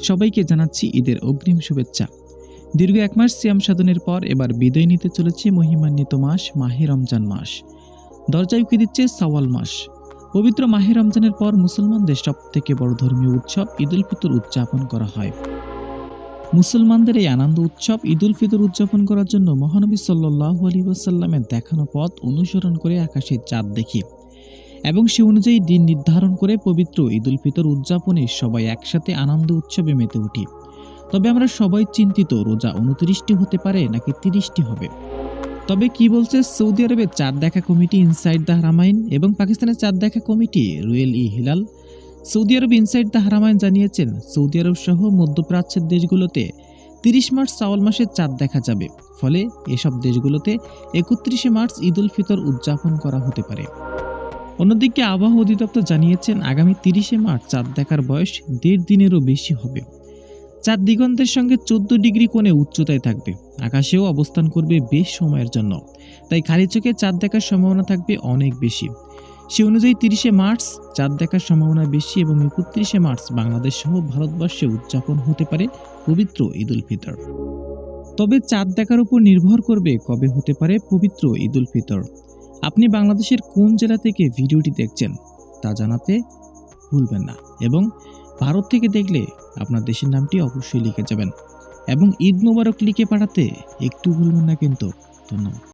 সবাইকে জানাচ্ছি ঈদের অগ্রিম শুভেচ্ছা। দীর্ঘ এক মাস সিয়াম সাধনের পর এবার বিদায় নিতে চলেছে মহিমান্বিত মাস, মাহে রমজান মাস। দরজায় উকি দিচ্ছে সাওয়াল মাস। পবিত্র মাহে রমজানের পর মুসলমানদের সব থেকে বড় ধর্মীয় উৎসব ঈদ উল ফিতর উদযাপন করা হয়। মুসলমানদের এই আনন্দ উৎসব ঈদ উল ফিতর উদযাপন করার জন্য মহানবী সাল্লাহ আলী ওয়াসাল্লামের দেখানো পথ অনুসরণ করে আকাশে চাঁদ দেখি। এবং সে অনুযায়ী দিন নির্ধারণ করে পবিত্র ঈদ উল ফিতর উদযাপনে সবাই একসাথে আনন্দ উৎসবে মেতে উঠি। তবে আমরা সবাই চিন্তিত, রোজা উনত্রিশটি হতে পারে নাকি তিরিশটি হবে? তবে কি বলছে সৌদি আরবের চাঁদ দেখা কমিটি ইনসাইড দ্য হারামাইন এবং পাকিস্তানের চাঁদ দেখা committee Ruel E Hilal? Saudi Arab inside the Haramain জানিয়েছেন, সৌদি আরব সহ মধ্যপ্রাচ্যের দেশগুলোতে তিরিশ মার্চ চাওয়াল মাসে চাঁদ দেখা যাবে। ফলে এসব দেশগুলোতে একত্রিশে মার্চ ঈদ উল ফিতর উদযাপন করা হতে পারে। অন্যদিকে আবহাওয়া অধিদপ্তর জানিয়েছেন, আগামী তিরিশে মার্চ চাঁদ দেখার বয়স দেড় দিনেরও বেশি হবে। চাঁদ দিগন্তের সঙ্গে চোদ্দ ডিগ্রি কোণে উচ্চতায় থাকবে। আকাশেও অবস্থান করবে বেশ সময়ের জন্য। তাই খালি চোখে চাঁদ দেখার সম্ভাবনা থাকবে অনেক বেশি। সে অনুযায়ী তিরিশে মার্চ চাঁদ দেখার সম্ভাবনা বেশি এবং একত্রিশে মার্চ বাংলাদেশ সহ ভারতবর্ষে উদযাপন হতে পারে পবিত্র ঈদ উল ফিতর। তবে চাঁদ দেখার উপর নির্ভর করবে কবে হতে পারে পবিত্র ঈদ উল ফিতর। আপনি বাংলাদেশের কোন জেলা থেকে ভিডিওটি দেখছেন তা জানাতে ভুলবেন না এবং ভারত থেকে দেখলে আপনার দেশের নামটি অবশ্যই লিখে যাবেন এবং ঈদ মোবারক লিখে পাঠাতে একটু ভুলবেন না কিন্তু ধন্যবাদ।